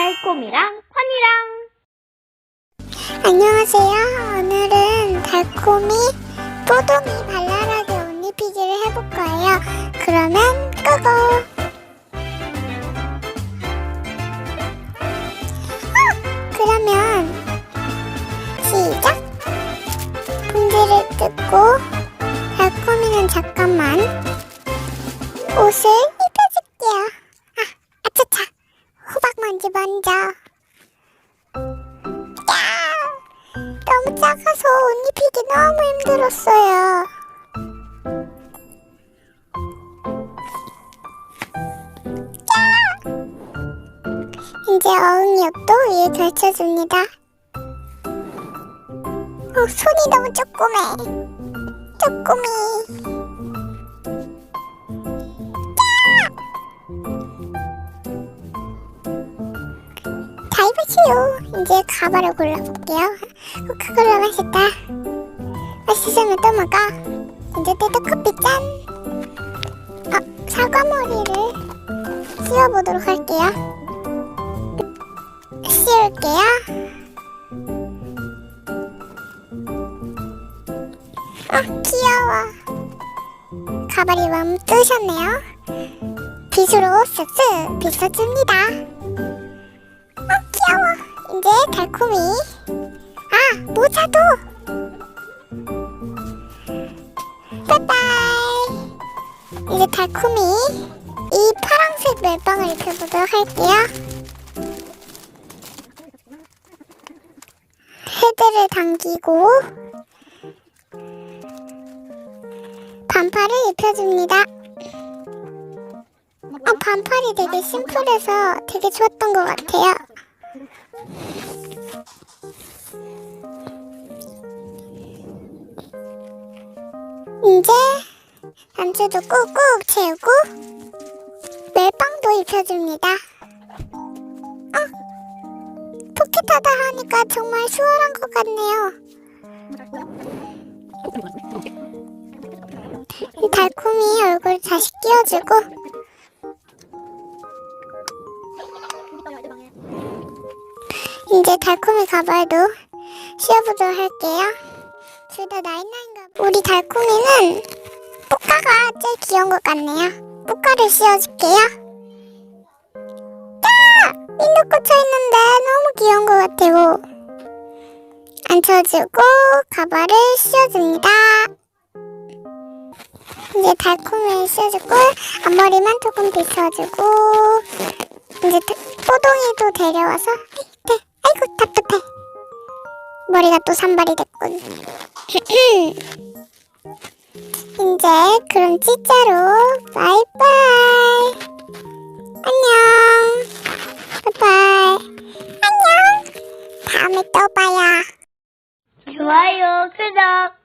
달콤이랑 환이랑 안녕하세요. 오늘은 달콤이 뽀동이 발랄하게 옷 입히기를 해볼 거예요. 그러면 끄고. 어, 그러면 시작. 봉지를 뜯고 달콤이는 잠깐만 옷을 입혀줄게요. 아, 아차차. 호박 먼저. 야! 너무 작아서 옷 입히기 너무 힘들었어요. 야! 이제 어흥이 옷도 위에 걸쳐줍니다. 어, 손이 너무 조그매. 조그미. 잘 입으세요. 이제 가발을 골라볼게요. 어, 그걸로 맛있다. 맛있으면 또 먹어. 이제 때도 커피 짠. 어, 사과머리를 씌워보도록 할게요. 씌울게요. 아, 귀여워. 가발이 너무 뜨셨네요. 빗으로 쓱쓱 빗어줍니다. 아 이제 달콤이. 아 모자도. 빠이빠이. 이제 달콤이 이 파란색 멜빵을 입혀보도록 할게요. 헤드를 당기고 반팔을 입혀줍니다. 어, 반팔이 되게 심플해서 되게 좋았던 것 같아요 이제 단추도 꾹꾹 채우고 멜빵도 입혀줍니다. 어, 포켓하다 하니까 정말 수월한 것 같네요. 이 달콤이 얼굴 다시 끼워주고 이제 달콤이 가발도 씌워보도록 할게요. 둘 다 나인나인가 봐. 우리 달콤이는 뿌까가 제일 귀여운 것 같네요. 뿌까를 씌워줄게요. 야! 민도 꽂혀있는데 너무 귀여운 것 같아요. 앉혀주고 가발을 씌워줍니다. 이제 달콤이를 씌워주고 앞머리만 조금 빗어주고 이제 드- 뽀동이도 데려와서. 머리가 또 산발이 됐군. 이제 그럼 진짜로 바이바이. 안녕. 바이바이. 안녕. 다음에 또 봐요. 좋아요 구독